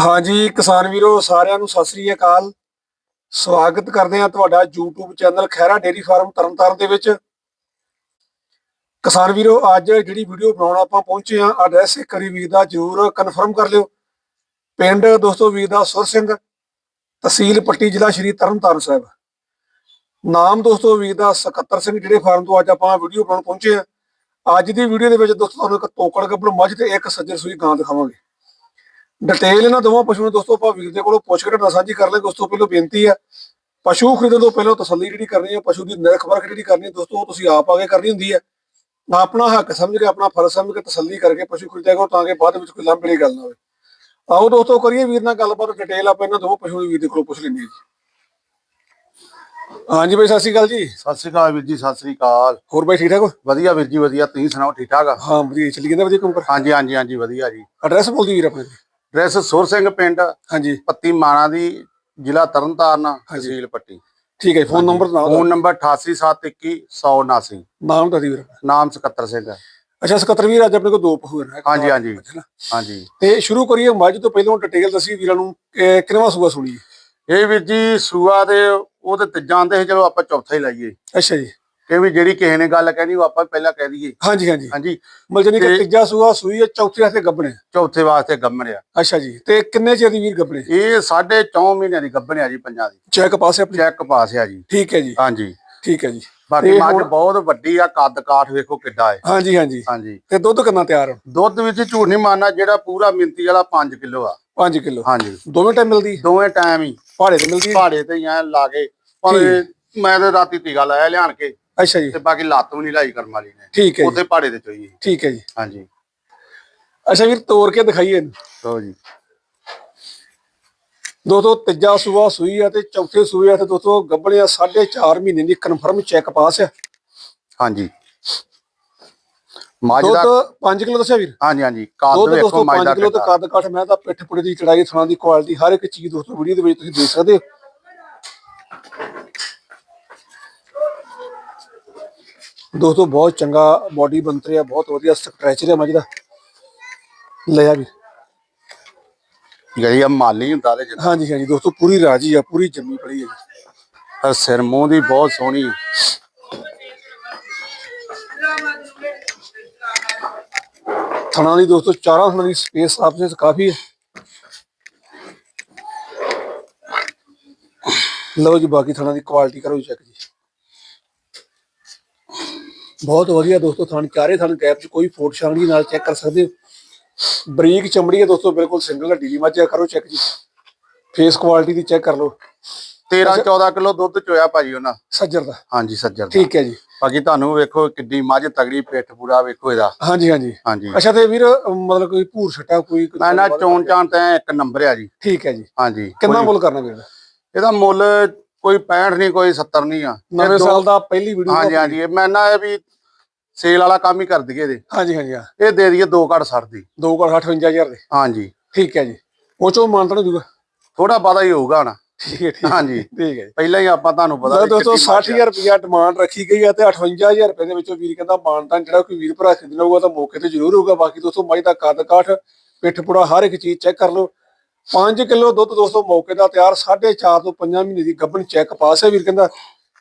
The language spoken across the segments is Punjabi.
ਹਾਂਜੀ, ਕਿਸਾਨ ਵੀਰੋ, ਸਾਰਿਆਂ ਨੂੰ ਸਤਿ ਸ੍ਰੀ ਅਕਾਲ। ਸਵਾਗਤ ਕਰਦੇ ਹਾਂ ਤੁਹਾਡਾ YouTube channel Khaira dairy farm Tarn Taran ਦੇ ਵਿੱਚ। ਕਿਸਾਨ ਵੀਰੋ, ਅੱਜ ਜਿਹੜੀ ਵੀਡੀਓ ਬਣਾਉਣ ਆਪਾਂ ਪਹੁੰਚੇ ਹਾਂ ਐਡਰੈਸ ਇੱਕ ਵਾਰੀ ਵੀਰ ਦਾ ਜਰੂਰ ਕਨਫਰਮ ਕਰ ਲਿਓ। ਪਿੰਡ ਦੋਸਤੋ ਵੀਰ ਦਾ ਸੁਰ ਸਿੰਘ, ਤਹਿਸੀਲ ਪੱਟੀ ਜ਼ਿਲ੍ਹਾ ਸ਼੍ਰੀ ਤਰਨਤਾਰਨ ਸਾਹਿਬ। ਨਾਮ ਦੋਸਤੋ ਵੀਰ ਦਾ ਸਕੱਤਰ ਸਿੰਘ ਜਿਹੜੇ ਫਾਰਮ ਤੋਂ ਅੱਜ ਆਪਾਂ ਵੀਡੀਓ ਬਣਾਉਣ ਪਹੁੰਚੇ ਹਾਂ। ਅੱਜ ਦੀ ਵੀਡੀਓ ਦੇ ਵਿੱਚ ਦੋਸਤੋ ਤੁਹਾਨੂੰ ਇੱਕ ਤੋਕੜ ਗੱਭਣ ਮੱਝ ਤੇ ਇੱਕ ਸੱਜਰ ਸੂਈ ਗਾਂ ਦਿਖਾਵਾਂਗੇ। ਡਿਟੇਲ ਇਹਨਾਂ ਦੋਵਾਂ ਪਸ਼ੂਆਂ ਦੀ ਦੋਸਤੋ ਆਪਾਂ ਵੀਰ ਦੇ ਕੋਲੋਂ ਪੁੱਛ ਕੇ ਤੁਹਾਡੇ ਸਾਂਝੀ ਕਰ ਲੈ ਦੋਸਤੋ ਪਹਿਲਾਂ ਬੇਨਤੀ ਹੈ ਪਸ਼ੂ ਖਰੀਦਣ ਤੋਂ ਪਹਿਲਾਂ ਤਸੱਲੀ ਜਿਹੜੀ ਕਰਨੀ ਹੈ ਪਸ਼ੂ ਦੀ ਨਿਰਖ ਪਰਖ ਜਿਹੜੀ ਕਰਨੀ ਹੈ ਦੋਸਤੋ ਉਹ ਤੁਸੀਂ ਆਪ ਆ ਕੇ ਕਰਨੀ ਹੁੰਦੀ ਹੈ। ਆਪਣਾ ਹੱਕ ਸਮਝ ਕੇ ਆਪਣਾ ਫਰਜ਼ ਸਮਝ ਕੇ ਤਸੱਲੀ ਕਰਕੇ ਪਸ਼ੂ ਖਰੀਦਿਆ ਕਰੋ ਤਾਂ ਕਿ ਬਾਅਦ ਵਿੱਚ ਕੋਈ ਲੰਬੜੀ ਗੱਲ ਨਾ ਹੋਵੇ। ਆਓ ਦੋਸਤੋ ਕਰੀਏ ਵੀਰ ਨਾਲ ਗੱਲਬਾਤ ਡਿਟੇਲ ਆਪਾਂ ਇਹਨਾਂ ਦੋਵਾਂ ਪਸ਼ੂਆਂ ਦੀ ਵੀਰ ਦੇ ਕੋਲੋਂ ਪੁੱਛ ਲੈਂਦੇ ਹਾਂ ਜੀ। ਹਾਂਜੀ ਬਾਈ ਸਤਿ ਸ਼੍ਰੀ ਅਕਾਲ ਜੀ। ਸਤਿ ਸ੍ਰੀ ਅਕਾਲ ਵੀਰ ਜੀ ਸਤਿ ਸ੍ਰੀ ਅਕਾਲ। ਹੋਰ ਬਾਈ ਠੀਕ ਠਾਕ ਹੋ? ਵਧੀਆ ਵੀਰ ਜੀ ਵਧੀਆ। ਤੁਸੀਂ ਸੁਣਾਓ ਠੀਕ ਠਾਕ ਆ? ਹਾਂ ਵਧੀਆ। ਚੱਲੀ ਜਾਂਦਾ ਵਧੀਆ ਕੰਮ ਕਰ ਹਾਂਜੀ ਹਾਂਜੀ ਹਾਂਜੀ ਵਧੀਆ ਜੀ। ਐਡਰੈਸ ਬੋਲਦੀ ਵੀਰ ਆਪਣੇ ਡਰੈਸ ਸੁਰ ਸਿੰਘ ਪਿੰਡ ਹਾਂਜੀ। ਪੱਤੀ ਮਾਣਾ ਦੀ ਜ਼ਿਲ੍ਹਾ ਤਰਨਤਾਰਨ ਤਹਿਸੀਲ ਪੱਟੀ। ਠੀਕ ਹੈ ਫੋਨ ਨੰਬਰ ਸੁਣਾਓ ਫੋਨ ਨੰਬਰ 887121 ਨਾਮ ਦੀ ਵੀਰ। ਨਾਮ ਸਕੱਤਰ ਸਿੰਘ ਹੈ। ਅੱਛਾ ਸਕੱਤਰ ਵੀਰ ਅੱਜ ਆਪਣੇ ਕੋਲ ਦੋ ਪਸ਼ੂ ਹਨ ਹਾਂਜੀ, ਹਾਂਜੀ। ਹਾਂਜੀ। ਤੇ ਸ਼ੁਰੂ ਕਰੀਏ ਮੱਝ ਤੋਂ ਪਹਿਲਾਂ ਡਿਟੇਲ ਦੱਸੀ ਵੀਰਾਂ ਨੂੰ ਕਿੰਨਵਾਂ ਸੂਆ ਸੁਣੀ? ਇਹ ਵੀਰ ਜੀ ਸੂਆ ਦੇ ਉਹ ਤੇ ਤੀਜਾ ਆਂਦੇ ਸੀ ਚਲੋ ਆਪਾਂ ਚੌਥਾ ਹੀ ਲਾਈਏ। ਅੱਛਾ ਜੀ। ਇਹ ਵੀ ਜਿਹੜੀ ਕਿਸੇ ਨੇ ਗੱਲ ਕਹਿਣੀ ਉਹ ਆਪਾਂ ਪਹਿਲਾਂ ਕਹਿ ਦਈਏ। ਹਾਂਜੀ ਹਾਂਜੀ। ਹਾਂਜੀ। ਮਤਲਬ ਜਾਨੀ ਕਿ ਤੀਜਾ ਸੂਆ ਸੂਈ ਹੈ ਚੌਥੇ ਹੱਥੇ ਗੱਬਣੇ ਚੌਥੇ ਵਾਸਤੇ ਗੱਮਰਿਆ ਅੱਛਾ ਜੀ। ਤੇ ਕਿੰਨੇ ਚਿਰ ਦੀ ਵੀਰ ਗੱਬਣੇ ਇਹ ਸਾਢੇ ਚੌਂ ਮਹੀਨਿਆਂ ਦੀ ਗੱਭਣਿਆ ਜੀ ਪੰਜਾਂ ਦੀ। ਚੈੱਕ ਪਾਸੇ ਆਪਣੀ? ਚੈੱਕ ਪਾਸ ਆ ਜੀ। ਠੀਕ ਹੈ ਜੀ। ਹਾਂਜੀ। ਠੀਕ ਹੈ ਜੀ। ਬਾਕੀ ਮੱਝ ਬਹੁਤ ਵੱਡੀ ਆ ਕੱਦ ਕਾਠ ਵੇਖੋ ਕਿੱਡਾ ਹੈ ਹਾਂਜੀ ਹਾਂਜੀ। ਹਾਂਜੀ। ਤੇ ਦੁੱਧ ਕਿੰਨਾ ਤਿਆਰ ਦੁੱਧ ਵਿੱਚ ਝੂਠ ਨਹੀਂ ਮਾਰਨਾ ਜਿਹੜਾ ਪੂਰਾ ਮਿੰਤੀ ਵਾਲਾ 5 ਕਿਲੋ ਆ। 5 ਕਿਲੋ। ਹਾਂਜੀ। ਦੋਵੇਂ ਟਾਈਮ ਮਿਲਦੀ? ਦੋਵੇਂ ਟਾਈਮ ਹੀ। ਪਹਾੜੇ ਤੇ ਮਿਲਦੀ? ਪਹਾੜੇ ਤੇ ਐ ਲਾ ਕੇ। ਭਾਵੇਂ ਮੈਂ ਤੇ ਰਾਤੀ ਟੀਕਾ ਲਾਇਆ ਲਿਆਣ ਕੇ। ਅੱਛਾ ਜੀ। ਤੇ ਬਾਕੀ ਲੱਤ ਵੀ ਨਹੀਂ ਲਾਈ ਕਰਮ ਵਾਲੀ ਨੇ। ਠੀਕ ਹੈ ਜੀ। ਉੱਥੇ ਪਹਾੜੇ ਤੇ ਚੋਈ ਠੀਕ ਹੈ ਜੀ। ਹਾਂਜੀ। ਅੱਛਾ ਵੀਰ ਤੋੜ ਕੇ ਦਿਖਾਈਏ ਇਹਨੂੰ। ਲਓ ਜੀ। ਦੋਸਤੋ ਤੀਜਾ ਸੂਆ ਸੂਈ ਆ ਤੇ ਚੌਥੇ ਸੂਏ ਆ ਤੇ ਦੋਸਤੋ ਗੱਬਣਿਆ 4.5 ਮਹੀਨੇ ਦੀ ਕਨਫਰਮ ਚੈੱਕ ਪਾਸ ਆ। ਹਾਂਜੀ। ਮੱਝ ਦੁੱਧ ਦਾ 5 ਕਿਲੋ ਦੱਸਿਆ ਵੀਰ? ਹਾਂਜੀ ਹਾਂਜੀ। ਕੱਦ ਦੁੱਧ ਵੇਖੋ ਦੋਸਤੋ ਮੱਝ 5 ਦਾ ਕਿਲੋ ਤੇ। ਕੱਦ। ਕਾਠ ਮੈਂ ਤਾਂ ਪਿੱਠ ਪੁੜੇ ਦੀ ਚੜਾਈ ਥਾਂ ਦੀ ਕੁਆਲਿਟੀ ਹਰ ਇੱਕ ਚੀਜ਼ ਦੋਸਤੋ ਵੀਡੀਓ ਦੇ ਵਿੱਚ ਤੁਸੀਂ ਦੇਖ ਸਕਦੇ ਹੋ। ਦੋਸਤੋ ਬਹੁਤ ਚੰਗਾ ਬਾਡੀ ਬਣਤਰ ਆ ਬਹੁਤ ਵਧੀਆ ਸਟ੍ਰੈਚਰ ਹੈ ਮੱਝ ਦਾ। ਲੈ ਆ ਵੀ। ਜਿਹੜੀ ਆ ਮਾਲੀ ਹੁੰਦਾ ਤੇ ਜਿੱਦਾਂ। ਹਾਂਜੀ ਹਾਂਜੀ ਦੋਸਤੋ ਪੂਰੀ ਰਾਜੀ ਆ ਪੂਰੀ ਜੰਮੀ ਪੜੀ ਹੈ ਜੀ। ਪਰ ਸਿਰ ਮੂੰਹ ਦੀ ਬਹੁਤ ਸੋਹਣੀ ਥਣਾ ਦੀ ਦੋਸਤੋ ਚਾਰਾਂ ਥਣਾ ਦੀ ਸਪੇਸ ਆਪਸੇ ਕਾਫੀ ਹੈ ਲਓ ਜੀ ਬਾਕੀ ਥਣਾ ਦੀ ਕੁਆਲਿਟੀ ਕਰੋ ਚੈੱਕ ਜੀ। ਬਹੁਤ ਵਧੀਆ ਦੋਸਤੋ ਥਣ ਚਾਰੇ ਥਣ ਗੈਪ ਚ ਕੋਈ ਫੋਟ ਸ਼ਾਂਗੀ ਨਾਲ ਚੈੱਕ ਕਰ ਸਕਦੇ ਹੋ। ਬਰੀਕ ਚਮੜੀ ਹੈ ਦੋਸਤੋ ਬਿਲਕੁਲ ਸਿੰਗਲ ਹੱਡੀ ਦੀ ਮੱਝ ਹੈ ਕਰੋ ਚੈੱਕ ਜੀ। ਫੇਸ ਕੁਆਲਿਟੀ ਦੀ ਚੈੱਕ ਕਰ ਲਓ। 13 14 ਕਿਲੋ ਦੁੱਧ ਚੋਇਆ ਭਾਜੀ ਉਹਨਾਂ। ਸੱਜਰ ਦਾ। ਹਾਂਜੀ ਸੱਜਰ ਦਾ। ਠੀਕ ਹੈ ਜੀ। ਬਾਕੀ ਤੁਹਾਨੂੰ ਵੇਖੋ ਕਿੱਡੀ ਮੱਝ ਤਗੜੀ ਪਿੱਠ ਪੂਰਾ ਵੇਖੋ ਇਹਦਾ। ਹਾਂਜੀ ਹਾਂਜੀ। ਹਾਂਜੀ। ਅੱਛਾ ਤੇ ਵੀਰ ਮਤਲਬ ਕੋਈ ਭੂਰ ਛਟਾ ਕੋਈ ਮੈਂ ਨਾ ਚੋਣ ਚਾਣ ਤੇ ਇੱਕ ਨੰਬਰ ਆ ਜੀ। ਠੀਕ ਹੈ ਜੀ। ਹਾਂਜੀ। ਕਿੰਨਾ ਮੁੱਲ ਕਰਨਾ ਵੀਰ? ਇਹਦਾ ਮੁੱਲ ਕੋਈ 65 ਨਹੀਂ ਕੋਈ 70 ਨਹੀਂ ਆ। ਇਹ ਨਵੇਂ ਦੋ- ਸਾਲ ਦਾ ਪਹਿਲੀ ਵੀਡੀਓ ਹਾਂਜੀ ਹਾਂਜੀ ਇਹ ਮੈਂ ਨਾ ਇਹ ਵੀ ਸੇਲ ਵਾਲਾ ਕੰਮ ਹੀ ਕਰ ਦਈਏ ਇਹਦੇ। ਹਾਂਜੀ ਹਾਂਜੀ ਹਾਂ। ਇਹ ਦੇ ਦਈਏ ਦੋ ਘੜ ਸੜ ਦੀ। ਦੋ ਕੋਲ 58000 ਦੇ। ਹਾਂਜੀ। ਠੀਕ ਹੈ ਜੀ। ਉਹ ਚੋਂ ਮਾਨਤਨ ਹੋ ਜੂਗਾ ਥੋੜਾ ਬਾਦਾ ਹੀ ਹੋਊਗਾ ਹੁਣ। ਠੀਕ ਹੈ ਠੀਕ ਹੈ, ਹਾਂਜੀ। ਠੀਕ ਹੈ ਜੀ। ਪਹਿਲਾਂ ਹੀ ਆਪਾਂ ਤੁਹਾਨੂੰ ਪਤਾ ਤਾਂ ਵੀ ਦੋਸਤੋ ਕਿੱਡੀ ਮੱਝ ਆ। 60000 ਰੁਪਇਆ ਡਿਮਾਂਡ ਰੱਖੀ ਗਈ ਹੈ ਤੇ 58000 ਰੁਪਏ ਦੇ ਵਿੱਚੋਂ ਵੀਰ ਕਹਿੰਦਾ ਮਾਨਤਨ ਜਿਹੜਾ ਕੋਈ ਵੀਰ ਭਰਾ ਖਰੀਦਣਾ ਹੋਊਗਾ ਤਾਂ ਮੌਕੇ ਤੇ ਜ਼ਰੂਰ ਹੋਊਗਾ। ਬਾਕੀ ਦੋਸਤੋ ਮੱਝ ਦਾ ਕੱਦ ਕਾਠ ਪਿੱਠ ਪੁੜਾ ਹਰ ਇੱਕ ਚੀਜ਼ ਚੈੱਕ ਕਰ ਲਓ। 5 ਕਿਲੋ ਦੁੱਧ ਦੋਸਤੋ ਮੌਕੇ ਦਾ ਤਿਆਰ 4.5 ਤੋਂ 5 ਮਹੀਨੇ ਦੀ ਗੱਭਣ ਚੈੱਕ ਪਾਸ ਹੈ ਵੀਰ ਕਹਿੰਦਾ।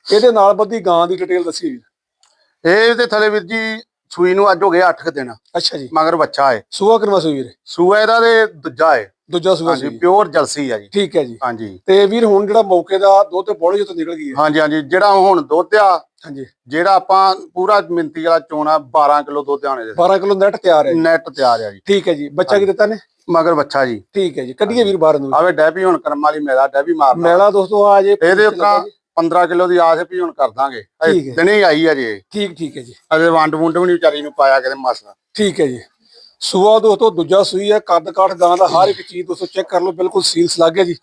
ਇਹਦੇ ਨਾਲ ਬੱਦੀ ਗਾਂ ਦੀ ਡਿਟੇਲ ਦੱਸੀ ਵੀਰ। ਇਹ ਤੇ ਥਲੇ ਵੀਰ ਜੀ ਸੂਈ ਨੂੰ ਅੱਜ ਹੋ ਗਏ 8 ਦਿਨ। ਅੱਛਾ ਜੀ। ਮਗਰ ਬੱਚਾ ਹੈ। ਸੂਆ ਕਿੰਨਾ ਸੂ ਵੀਰ? ਸੂਆ ਇਹਦਾ ਤੇ ਦੂਜਾ ਹੈ। ਦੂਜਾ ਸੂਆ ਸੀ ਪਿਓਰ ਜਰਸੀ ਆ ਜੀ। ਠੀਕ ਹੈ ਜੀ। ਹਾਂਜੀ। ਤੇ ਵੀਰ ਹੁਣ ਜਿਹੜਾ ਮੌਕੇ ਦਾ ਦੁੱਧ ਤੇ ਬੋਲੇ ਜਿੱਤੋਂ ਨਿਕਲ ਗਈ ਹੈ। ਹਾਂਜੀ ਹਾਂਜੀ। ਜਿਹੜਾ ਹੁਣ ਦੁੱਧ ਆ ਹਾਂਜੀ। ਜਿਹੜਾ ਆਪਾਂ ਪੂਰਾ ਮਿੰਤੀ ਵਾਲਾ ਚੋਣਾ 12 ਕਿਲੋ ਦੁੱਧ ਆਣੇ ਦੇ। 12 ਕਿਲੋ ਨੈਟ ਤਿਆਰ ਹੈ ਜੀ। ਨੈਟ ਤਿਆਰ ਆ ਜੀ। ਠੀਕ ਹੈ ਜੀ। ਬੱਚਾ ਕੀ ਦਿੱਤਾ ਨੇ? ਮਗਰ ਬੱਚਾ ਜੀ। ਠੀਕ ਹੈ ਜੀ ਕੱਢੀਏ ਵੀਰ ਬਾਹਰ ਨੂੰ। ਆਵੇ ਡੈਬੀ ਹੁਣ ਕਰਮ ਵਾਲੀ ਮੇਰਾ ਡੈਬੀ ਮਾਰਨਾ ਮੈਲਾ ਦੋਸਤੋ ਆ ਜੇ ਇਹਦੇ ਉੱਤਾ 15 ਕਿਲੋ ਦੀ ਆਸ ਵੀ ਹੁਣ ਕਰ ਦਾਂਗੇ। ਦਿਨੇ ਹੀ ਆਈ ਆ ਜੇ ਠੀਕ ਠੀਕ ਹੈ ਜੀ। ਅਜੇ ਵੰਡ ਵੁੰਡ ਵੀ ਨਹੀਂ ਵਿਚਾਰੀ ਨੂੰ ਪਾਇਆ ਕਿਤੇ ਮਸਲਾ ਠੀਕ ਹੈ ਜੀ। ਸੂਆ ਦੋਸਤੋ ਦੂਜਾ ਸੂਈ ਹੈ ਕੱਦ ਕਾਠ ਗਾਂ ਦਾ ਹਰ ਇੱਕ ਚੀਜ਼ ਦੋਸਤੋ ਚੈੱਕ ਕਰ ਲਓ ਬਿਲਕੁਲ ਸੀਲਸ ਲੱਗ ਗਿਆ ਜੀ।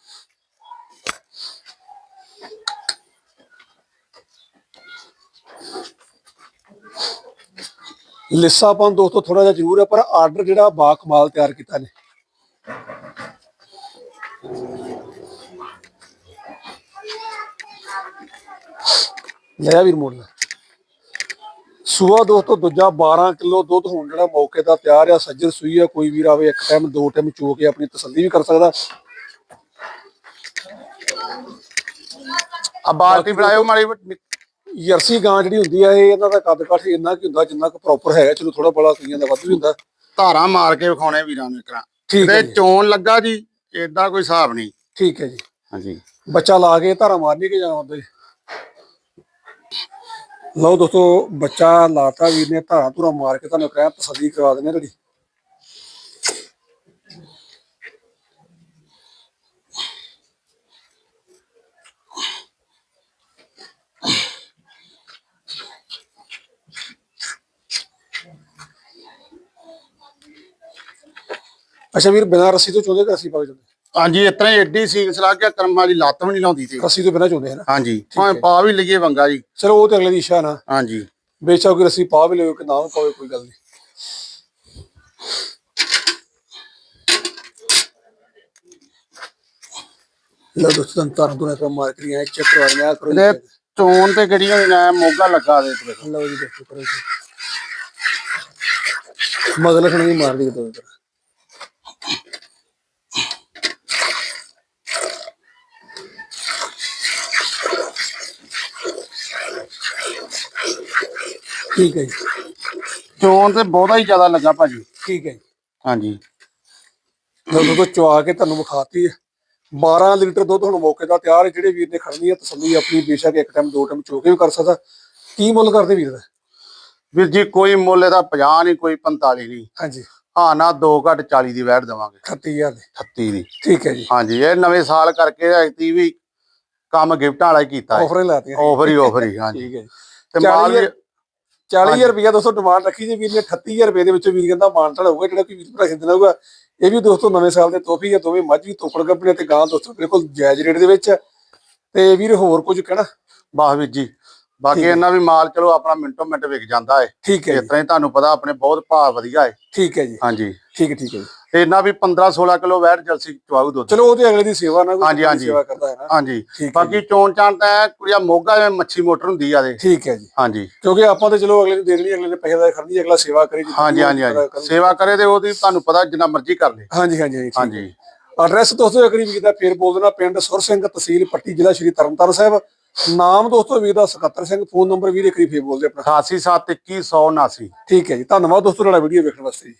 ਲਿੱਸਾਪਨ ਦੋਸਤੋ ਥੋੜਾ ਜਿਹਾ ਜ਼ਰੂਰ ਹੈ ਪਰ ਆਰਡਰ ਜਿਹੜਾ ਬਾ ਕਮਾਲ ਤਿਆਰ ਕੀਤਾ ਨੇ। ਲੈ ਆ ਵੀਰ ਮੋੜ ਲੈ ਸੂਆ ਦੋਸਤੋ ਦੂਜਾ 12 ਕਿਲੋ ਦੁੱਧ ਹੋਣ ਜਿਹੜਾ ਮੌਕੇ ਦਾ ਤਿਆਰ ਆ ਸੱਜਰ ਸੂਈ ਆ ਕੋਈ ਵੀਰ ਆਵੇ ਇੱਕ ਟਾਈਮ ਦੋ ਟਾਈਮ ਚੋ ਕੇ ਆਪਣੀ ਤਸੱਲੀ ਵੀ ਕਰ ਸਕਦਾ। ਆ ਬਾਲਟੀ ਬਣਾਇਓ ਮਾੜੀ। ਜਰਸੀ ਗਾਂ ਜਿਹੜੀ ਹੁੰਦੀ ਆ ਇਹ ਇਹਨਾਂ ਦਾ ਕੱਦ ਕਾਠ ਇੰਨਾ ਕੀ ਹੁੰਦਾ ਜਿੰਨਾ ਕੁ ਪ੍ਰੋਪਰ ਹੈਗਾ ਚਲੋ ਥੋੜਾ ਬੜਾ ਕਈਆਂ ਦਾ ਵੱਧ ਵੀ ਹੁੰਦਾ। ਧਾਰਾਂ ਮਾਰ ਕੇ ਵਿਖਾਉਣੇ ਵੀਰਾਂ ਨੂੰ ਇਕਰਾ ਠੀਕ ਹੈ ਤੇ ਜੀ। ਚੋਣ ਲੱਗਾ ਜੀ ਏਡਾ ਕੋਈ ਹਿਸਾਬ ਨਹੀਂ। ਠੀਕ ਹੈ ਜੀ। ਹਾਂਜੀ। ਬੱਚਾ ਲਾ ਕੇ ਧਾਰਾ ਮਾਰਨੀ ਕਿ ਜਾਂ ਉਹਦੇ? ਲਓ ਦੋਸਤੋ ਬੱਚਾ ਲਾਤਾ ਵੀਰ ਨੇ ਧਾਰਾ ਧੁਰਾ ਮਾਰ ਕੇ ਤੁਹਾਨੂੰ ਕਹਿਆ ਤਸੱਲੀ ਕਰਵਾ ਦਿੰਦੇ ਤੁਹਾਡੀ। ਅੱਛਾ ਵੀਰ ਬਿਨਾਂ ਰੱਸੀ ਤੋਂ ਚੋਂਦੇ ਕਿ ਰੱਸੀ ਪਾ ਕੇ ਚੋਂਦੇ? ਹਾਂਜੀ ਇਤਨਾ ਹੀ ਏਡੀ ਸੀਲ ਸਲਾ ਕੇ ਕਰਮਾਂ ਦੀ ਲੱਤ ਵੀ ਨਹੀਂ ਲਾਉਂਦੀ ਸੀ। ਰੱਸੀ ਤੋਂ ਬਿਨਾਂ ਚੋਂਦੇ ਹੈ ਨਾ? ਹਾਂਜੀ ਭਾਵੇਂ ਪਾ ਵੀ ਲਈਏ ਵੰਗਾ ਜੀ। ਚਲੋ ਉਹ ਤੇ ਅਗਲੇ ਦੀ ਇੱਛਾ ਨਾ। ਹਾਂਜੀ। ਬੇਚਾ ਕੋਈ ਰੱਸੀ ਪਾ ਵੀ ਲਿਓ ਕਿ ਨਾ ਵੀ ਪਾਵੇ ਕੋਈ ਗੱਲ ਨਹੀਂ। ਲਓ ਦੋਸਤੋ ਤਾਰਾਂ ਤੋਂ ਨਾ ਮਾਰ ਕੇ ਆਏ ਚੈੱਕ ਕਰਵਾ ਲਿਆ ਕਰੋ। ਇਹਦੇ ਚੋਣ ਤੇ ਹੋਈ ਨਾ ਮੋਗਾ ਲੱਗਾ ਦੇ ਤੇ ਲਓ ਜੀ ਦੇਖੋ ਕਰੋ ਜੀ। ਮਗਲ ਖਣ ਮਾਰਦੀ ਦੋ ਇਧਰ ਠੀਕ ਹੈ ਜੀ। ਚੋਣ ਤੇ ਬਹੁਤਾ ਹੀ ਜ਼ਿਆਦਾ ਲੱਗਾ ਭਾਜੀ। ਠੀਕ ਹੈ ਜੀ। ਹਾਂਜੀ। ਜਦੋਂ ਤੋਂ ਚਵਾ ਕੇ ਤੁਹਾਨੂੰ ਵਿਖਾਤੀ ਹੈ। 12 ਲੀਟਰ ਦੁੱਧ ਹੁਣ ਮੌਕੇ ਦਾ ਤਿਆਰ ਹੈ। ਜਿਹੜੇ ਵੀਰ ਨੇ ਖੜਨੀ ਹੈ ਤਸੱਲੀ ਆਪਣੀ ਬੇਸ਼ੱਕ ਇੱਕ ਟਾਈਮ ਦੋ ਟਾਈਮ ਚੋ ਕੇ ਵੀ ਕਰ ਸਕਦਾ। ਕੀ ਮੁੱਲ ਕਰਦੇ ਵੀਰ ਦਾ? ਵੀਰ ਜੀ ਕੋਈ ਮੁੱਲ ਇਹਦਾ 50 ਨਹੀਂ ਕੋਈ 45 ਨਹੀਂ। ਹਾਂਜੀ। ਹਾਂ ਨਾ 2 ਘੱਟ 40 ਦੀ ਵੈਟ ਦੇਵਾਂਗੇ। 38000 ਦੇ। 38 ਦੀ। ਠੀਕ ਹੈ ਜੀ। ਹਾਂਜੀ ਇਹ ਨਵੇਂ ਸਾਲ ਕਰਕੇ ਐਕਟੀ ਵੀ ਕੰਮ ਗਿਫਟਾਂ ਵਾਲਾ ਹੀ ਕੀਤਾ ਹੈ। ਆਫਰਾਂ ਲਾਤੀਆਂ। ਆਫਰ ਹੀ ਆਫਰ ਹੀ ਹਾਂਜੀ। ਠੀਕ ਹੈ ਜੀ। ਤੇ ਮਾਲ 40000 ਰੁਪਇਆ ਦੋਸਤੋ ਡਿਮਾਂਡ ਰੱਖੀ ਜੇ ਵੀਰ ਨੇ 38000 ਰੁਪਏ ਦੇ ਵਿੱਚੋਂ ਵੀਰ ਕਹਿੰਦਾ ਮਾਨ ਢਾਲ ਹੋਊਗਾ ਜਿਹੜਾ ਕੋਈ ਵੀਰ ਭਰਾ ਖਰੀਦਣਾ ਹੋਊਗਾ। ਇਹ ਵੀ ਦੋਸਤੋ ਨਵੇਂ ਸਾਲ ਦੇ ਤੋਹਫੇ ਆ ਦੋਵੇਂ ਮੱਝ ਵੀ ਤੋਕੜ ਗੱਭਣੇ ਤੇ ਗਾਂ ਦੋਸਤੋ ਬਿਲਕੁਲ ਜਾਇਜ਼ ਰੇਟ ਦੇ ਵਿੱਚ। ਤੇ ਵੀਰ ਹੋਰ ਕੁਝ ਕਹਿਣਾ? ਬਾਹ ਵੀਰ ਜੀ। ਬਾਕੀ ਇਹਨਾਂ ਵੀ ਮਾਲ ਚਲੋ ਆਪਣਾ ਮਿੰਟੋ ਮਿੰਟ ਵਿਕ ਜਾਂਦਾ ਹੈ ਠੀਕ ਹੈ ਇਸ ਤਰ੍ਹਾਂ ਹੀ ਤੁਹਾਨੂੰ ਪਤਾ ਆਪਣੇ ਬਹੁਤ ਭਾਅ ਵਧੀਆ ਹੈ ਠੀਕ ਹੈ ਜੀ। ਹਾਂਜੀ। ਠੀਕ ਹੈ ਠੀਕ ਹੈ ਤੇ ਇਹਨਾਂ ਵੀ 15 16 ਕਿਲੋ ਵੈਟ ਜਲਸੀ ਚਵਾਉ ਦੁੱਧ। ਚਲੋ ਉਹਦੇ ਅਗਲੇ ਦੀ ਸੇਵਾ ਨਾ ਹਾਂਜੀ, ਹਾਂਜੀ। ਸੇਵਾ ਕਰਦਾ ਹੈ ਨਾ। ਹਾਂਜੀ। ਬਾਕੀ ਚੋਣ ਚਾਣ ਤਾਂ ਕੁੜੀਆ ਮੋਗਾ ਜਿਵੇਂ ਮੱਛੀ ਮੋਟਰ ਹੁੰਦੀ ਆ ਦੇ। ਠੀਕ ਹੈ ਜੀ। ਹਾਂਜੀ। ਕਿਉਂਕਿ ਆਪਾਂ ਤੇ ਚਲੋ ਅਗਲੇ ਨੂੰ ਦੇ ਦੇਣੀ ਅਗਲੇ ਨੇ ਪੈਸੇ ਦਾ ਖਰਦੀ ਅਗਲਾ ਸੇਵਾ ਕਰੇ ਹਾਂਜੀ ਵੀ ਹਾਂਜੀ ਹਾਂਜੀ। ਸੇਵਾ ਕਰੇ ਤੇ ਉਹਦੀ ਤੁਹਾਨੂੰ ਪਤਾ ਜਿੰਨਾ ਮਰਜ਼ੀ ਕਰ ਲੇ। ਹਾਂਜੀ ਹਾਂਜੀ ਹਾਂਜੀ ਐਡਰੈਸ ਦੋਸਤੋ ਇੱਕ ਵਾਰੀ ਵੀਰ ਦਾ ਫੇਰ ਬੋਲ ਦੇਣਾ ਪਿੰਡ ਸੁਰ ਸਿੰਘ ਤਹਿਸੀਲ ਪੱਟੀ ਜ਼ਿਲ੍ਹਾ ਸ਼੍ਰੀ ਤਰਨਤਾਰਨ ਸਾਹਿਬ। ਨਾਮ ਦੋਸਤੋ ਵੀਰ ਦਾ ਸਕੱਤਰ ਸਿੰਘ ਫੋਨ ਨੰਬਰ ਵੀਰ ਇੱਕ ਵਾਰੀ ਫੇਰ ਬੋਲ ਦੇ ਆਪਣਾ। 8872179 ਠੀਕ ਹੈ ਜੀ ਧੰਨਵਾਦ ਦੋਸਤੋ ਤੁਹਾਡਾ ਵੀਡੀਓ ਵੇਖਣ ਵਾਸਤੇ ਜੀ।